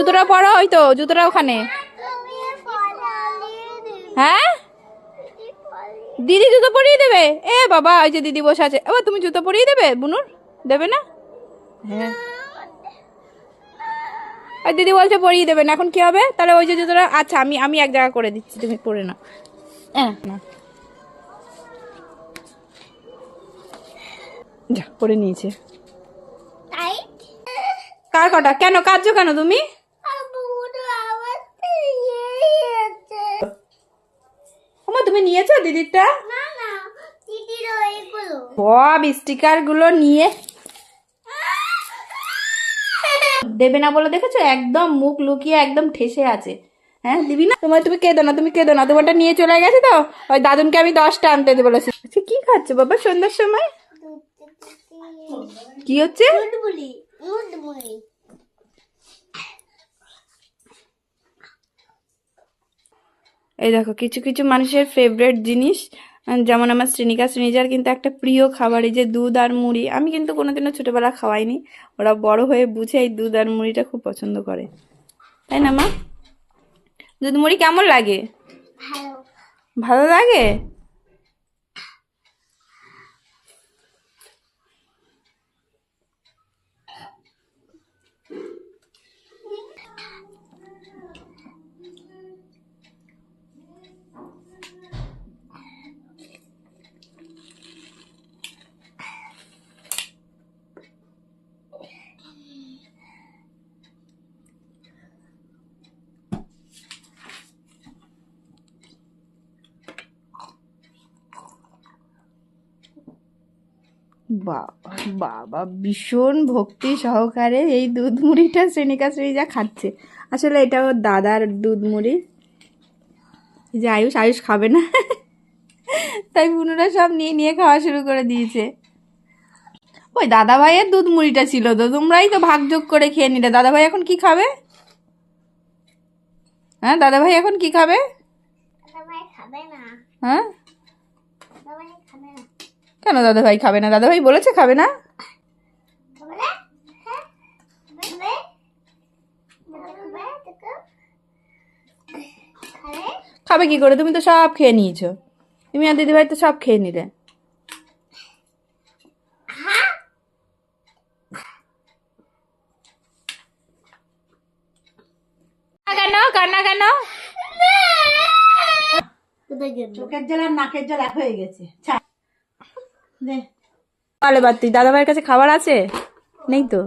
জুতোটা পরো ওই তো জুতোটা ওখানে। হ্যাঁ? দিদি জুতো পরিয়ে দেবে? এ বাবা ওই যে দিদি বসে আছে। এবার তুমি জুতো পরিয়ে দেবে বুনুর? দেবে না? হ্যাঁ। আর দিদি বলছে পরিয়ে দেবেন এখন কি হবে? তাহলে ওই যে জুতোটা আচ্ছা আমি আমি এক জায়গা করে দিচ্ছি তুমি পরে নাও। হ্যাঁ না যা পরে নিয়েছে। কার কটা? কেন কাঁদছো কেন তুমি ওমা তুমি নিয়েছো দিদিরটা? সব স্টিকারগুলো নিয়ে। দেবে না বলে দেখেছ? একদম মুখ লুকিয়ে একদম ঠেসে আছে। হ্যাঁ দিবি না? তোমার তুমি কেঁদো না তুমি কেঁদো না। তোমারটা নিয়ে চলে গেছে তো? ওই দাদুনকে আমি দশটা আনতে বলেছি। আচ্ছা কি খাচ্ছে বাবা সন্ধ্যার সময়? কি হচ্ছে? এই দেখো কিছু কিছু মানুষের ফেভারেট জিনিস যেমন আমার শ্রেণিকা শ্রেণীজার কিন্তু একটা প্রিয় খাবার এই যে দুধ আর মুড়ি। আমি কিন্তু কোনোদিনও ছোটোবেলা খাওয়াইনি। ওরা বড় হয়ে বুঝে এই দুধ আর মুড়িটা খুব পছন্দ করে। তাই না মা? দুধ মুড়ি কেমন লাগে? ভালো লাগে? বাবা বাবা, ভীষণ ভক্তি সহকারে এই দুধ মুড়িটা শ্রেণিকা শ্রেণিজা খাচ্ছে। আসলে এটা ওর দাদার দুধ মুড়ি। যে আয়ুষ আয়ুষ খাবে না। তাই বুনুরা সব নিয়ে নিয়ে খাওয়া শুরু করে দিয়েছে। ওই দাদা ভাইয়ের দুধ মুড়িটা ছিল তো, তোমরাই তো ভাগযোগ করে খেয়ে নিলে। দাদা ভাই এখন কি খাবে? হ্যাঁ দাদা ভাই এখন কি খাবে হ্যাঁ কেন দাদা ভাই খাবে না? দাদা ভাই বলেছে খাবে না? খাবে? কি করে? তুমি তো সব খেয়ে নিয়েছো। তুমি আর দিদিভাই তো সব খেয়ে নিলে। কেন? কান্না কেন? চোখের জল আর নাকের জল এক হয়ে গেছে। তাহলে বাদ তুই দাদা ভাইয়ের কাছে খাবার আছে? নেই তো?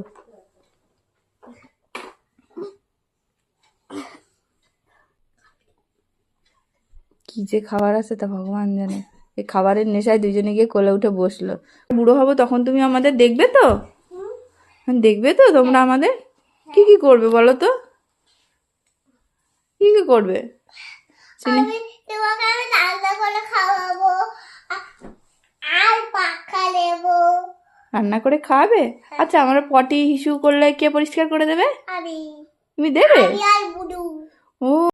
কি যে খাবার আছে তা ভগবান জানে। এই খাবারের নেশায় দুজনে গিয়ে কোলে উঠে বসল। বুড়ো হব তখন তুমি আমাদের দেখবে তো? দেখবে তো তোমরা আমাদের? কি কি করবে বলো তো? কি কি করবে চিনি আমি তোমাকে আমি রান্না করে খাওয়াবো আ- আর পাখা নেব রান্না করে খাওয়াবে আচ্ছা আমার পটি হিসু করলে কে পরিষ্কার করে দেবে? তুমি দেবে? ও।